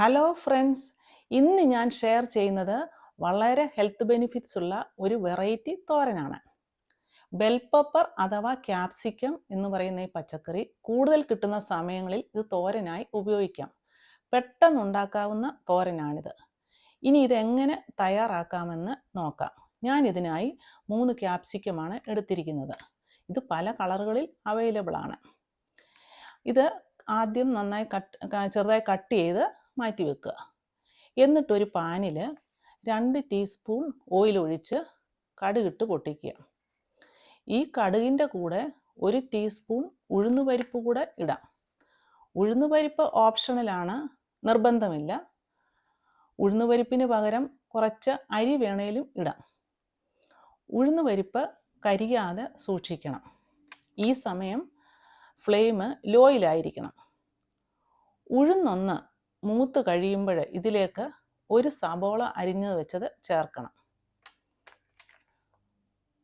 Hello friends ഇന്ന് ഞാൻ share ചെയ്യുന്നത് വളരെ ഹെൽത്ത് ബെനിഫിറ്റ്സ് ഉള്ള ഒരു വെറൈറ്റി തോരനാണ്. ബെൽ പെപ്പർ അഥവാ ക്യാപ്സിക്കം എന്ന് പറയുന്ന ഈ പച്ചക്കറി കൂടുതൽ കിട്ടുന്ന സമയങ്ങളിൽ ഇത് തോരനായി ഉപയോഗിക്കാം. പെട്ടെന്നുണ്ടാക്കാവുന്ന തോരനാണിത്. ഇനി ഇതെങ്ങനെ തയ്യാറാക്കാമെന്ന് നോക്കാം. ഞാൻ ഇതിനായി മൂന്ന് ക്യാപ്സിക്കമാണ് എടുത്തിരിക്കുന്നത്. ഇത് പല കളറുകളിൽ അവൈലബിൾ ആണ്. ഇത് ആദ്യം നന്നായി കട്ട് ചെറുതായി കട്ട് ചെയ്ത് മാറ്റി വെക്കുക എന്നിട്ടൊരു പാനിൽ രണ്ട് ടീസ്പൂൺ ഓയിൽ ഒഴിച്ച് കടുകിട്ട് പൊട്ടിക്കുക. ഈ കടുകിന്റെ കൂടെ ഒരു ടീസ്പൂൺ ഉഴുന്നുപരിപ്പ് കൂടെ ഇടാം. ഉഴുന്നുപരിപ്പ് ഓപ്ഷണലാണ് നിർബന്ധമില്ല. ഉഴുന്നുപരിപ്പിന് പകരം കുറച്ച് അരി വേണേലും ഇടാം. ഉഴുന്നുപരിപ്പ് കരിയാതെ സൂക്ഷിക്കണം. ഈ സമയം ഫ്ലെയിം ലോയിലായിരിക്കണം ഉഴുന്നൊന്ന് മൂത്ത് കഴിയുമ്പോൾ ഇതിലേക്ക് ഒരു സബോള അരിഞ്ഞത് വെച്ചത് ചേർക്കണം.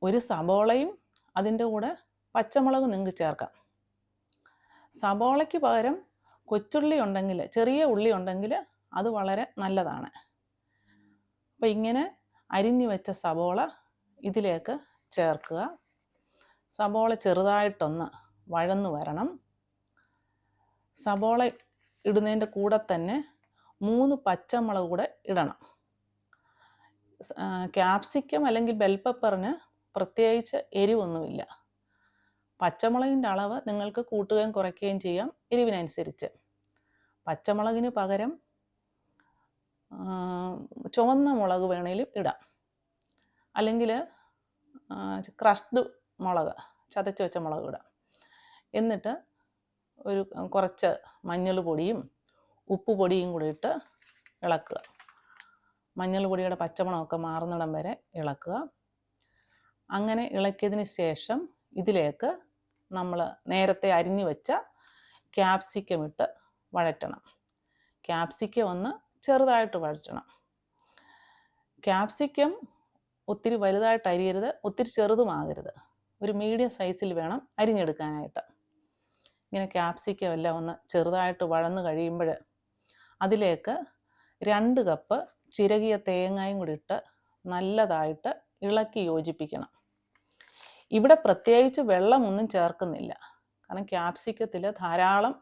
ഒരു സബോളയും അതിന്റെ കൂടെ പച്ചമുളക് നിങ്ങൾക്ക് ചേർക്കാം. സബോളയ്ക്ക് പകരം കൊച്ചുള്ളി ഉണ്ടെങ്കിൽ ചെറിയ ഉള്ളി ഉണ്ടെങ്കിൽ അത് വളരെ നല്ലതാണ്. അപ്പോൾ ഇങ്ങനെ അരിഞ്ഞു വെച്ച സബോള ഇതിലേക്ക് ചേർക്കുക. സബോള ചെറുതായിട്ടൊന്ന് വഴന്നു വരണം. സബോള ഇടുന്നതിന്റെ കൂടെ തന്നെ മൂന്ന് പച്ചമുളക് കൂടെ ഇടണം. ക്യാപ്സിക്കം അല്ലെങ്കിൽ ബെൽ പെപ്പറിന് പ്രത്യേകിച്ച് എരിവൊന്നുമില്ല. പച്ചമുളകിന്റെ അളവ് നിങ്ങൾക്ക് കൂട്ടുകയും കുറയ്ക്കുകയും ചെയ്യാം എരിവിനനുസരിച്ച്. പച്ചമുളകിന് പകരം ചുവന്ന മുളക് വേണേലും ഇടാം. അല്ലെങ്കിൽ ക്രഷ്ഡ് മുളക് ചതച്ച് വെച്ച മുളക് ഇടാം. എന്നിട്ട് ഒരു കുറച്ച് മഞ്ഞൾ പൊടിയും ഉപ്പ് പൊടിയും കൂടി ഇട്ട് ഇളക്കുക. മഞ്ഞൾ പൊടിയുടെ പച്ചമണമൊക്കെ മാറുന്നിടം വരെ ഇളക്കുക. അങ്ങനെ ഇളക്കിയതിന് ശേഷം ഇതിലേക്ക് നമ്മൾ നേരത്തെ അരിഞ്ഞു വെച്ച ക്യാപ്സിക്കം ഇട്ട് വഴറ്റണം. ക്യാപ്സിക്കം ഒന്ന് ചെറുതായിട്ട് വഴറ്റണം. ക്യാപ്സിക്കം ഒത്തിരി വലുതായിട്ട് അരിയരുത് ഒത്തിരി ചെറുതുമാകരുത്. ഒരു മീഡിയം സൈസിൽ വേണം അരിഞ്ഞെടുക്കാനായിട്ട്. ഇങ്ങനെ ക്യാപ്സിക്കം എല്ലാം ഒന്ന് ചെറുതായിട്ട് വഴന്ന് കഴിയുമ്പോൾ അതിലേക്ക് രണ്ട് കപ്പ് ചിരകിയ തേങ്ങയും കൂടി ഇട്ട് നല്ലതായിട്ട് ഇളക്കി യോജിപ്പിക്കണം. ഇവിടെ പ്രത്യേകിച്ച് വെള്ളമൊന്നും ചേർക്കുന്നില്ല. കാരണം ക്യാപ്സിക്കത്തിൽ ധാരാളം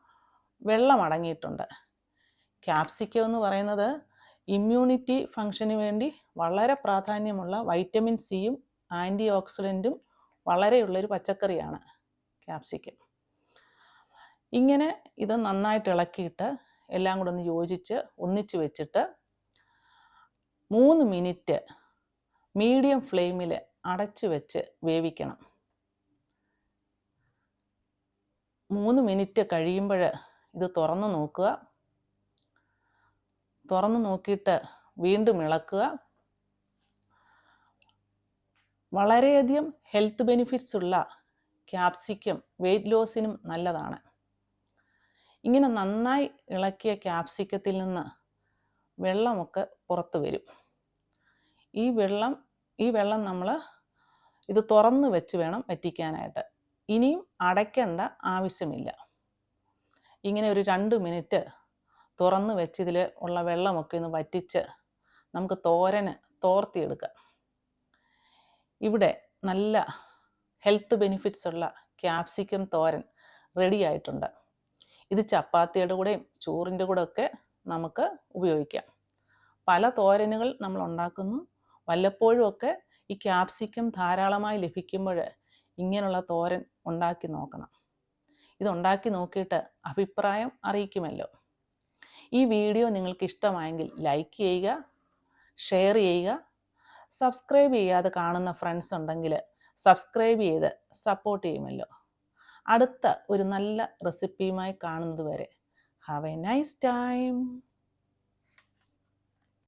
വെള്ളം അടങ്ങിയിട്ടുണ്ട്. ക്യാപ്സിക്കം എന്ന് പറയുന്നത് ഇമ്മ്യൂണിറ്റി ഫങ്ഷന് വേണ്ടി വളരെ പ്രാധാന്യമുള്ള വൈറ്റമിൻ സിയും ആന്റി ഓക്സിഡന്റും വളരെയുള്ളൊരു പച്ചക്കറിയാണ് ക്യാപ്സിക്കം ഇങ്ങനെ ഇത് നന്നായിട്ട് ഇളക്കിയിട്ട് എല്ലാം കൂടെ ഒന്ന് യോജിച്ച് ഒന്നിച്ച് വെച്ചിട്ട് മൂന്ന് മിനിറ്റ് മീഡിയം ഫ്ലെയിമിൽ അടച്ചു വെച്ച് വേവിക്കണം. മൂന്ന് മിനിറ്റ് കഴിയുമ്പോൾ ഇത് തുറന്ന് നോക്കുക. തുറന്ന് നോക്കിയിട്ട് വീണ്ടും ഇളക്കുക. വളരെയധികം ഹെൽത്ത് ബെനിഫിറ്റ്സ് ഉള്ള ക്യാപ്സിക്കം വെയിറ്റ് ലോസിനും നല്ലതാണ്. ഇങ്ങനെ നന്നായി ഇളക്കിയ ക്യാപ്സിക്കത്തിൽ നിന്ന് വെള്ളമൊക്കെ പുറത്ത് വരും. ഈ വെള്ളം ഈ വെള്ളം നമ്മൾ ഇത് തുറന്ന് വെച്ച് വേണം വറ്റിക്കാനായിട്ട്. ഇനിയും അടയ്ക്കേണ്ട ആവശ്യമില്ല. ഇങ്ങനെ ഒരു രണ്ട് മിനിറ്റ് തുറന്ന് വെച്ച് ഇതിൽ ഉള്ള വെള്ളമൊക്കെ ഒന്ന് വറ്റിച്ച് നമുക്ക് തോരന് തോർത്തിയെടുക്കാം. ഇവിടെ നല്ല ഹെൽത്ത് ബെനിഫിറ്റ്സ് ഉള്ള ക്യാപ്സിക്കം തോരൻ റെഡി ആയിട്ടുണ്ട്. ഇത് ചപ്പാത്തിയുടെ കൂടെയും ചോറിന്റെ കൂടെ ഒക്കെ നമുക്ക് ഉപയോഗിക്കാം. പല തോരനുകൾ നമ്മൾ ഉണ്ടാക്കുന്നു. വല്ലപ്പോഴും ഒക്കെ ഈ ക്യാപ്സിക്കം ധാരാളമായി ലഭിക്കുമ്പോൾ ഇങ്ങനെയുള്ള തോരൻ ഉണ്ടാക്കി നോക്കണം. ഇതുണ്ടാക്കി നോക്കിയിട്ട് അഭിപ്രായം അറിയിക്കുമല്ലോ. ഈ വീഡിയോ നിങ്ങൾക്ക് ഇഷ്ടമായെങ്കിൽ ലൈക്ക് ചെയ്യുക ഷെയർ ചെയ്യുക സബ്സ്ക്രൈബ് ചെയ്യാതെ കാണുന്ന ഫ്രണ്ട്സ് ഉണ്ടെങ്കിൽ സബ്സ്ക്രൈബ് ചെയ്ത് സപ്പോർട്ട് ചെയ്യുമല്ലോ. അടുത്ത ഒരു നല്ല റെസിപ്പിയുമായി കാണുന്നത് വരെ. Have A nice time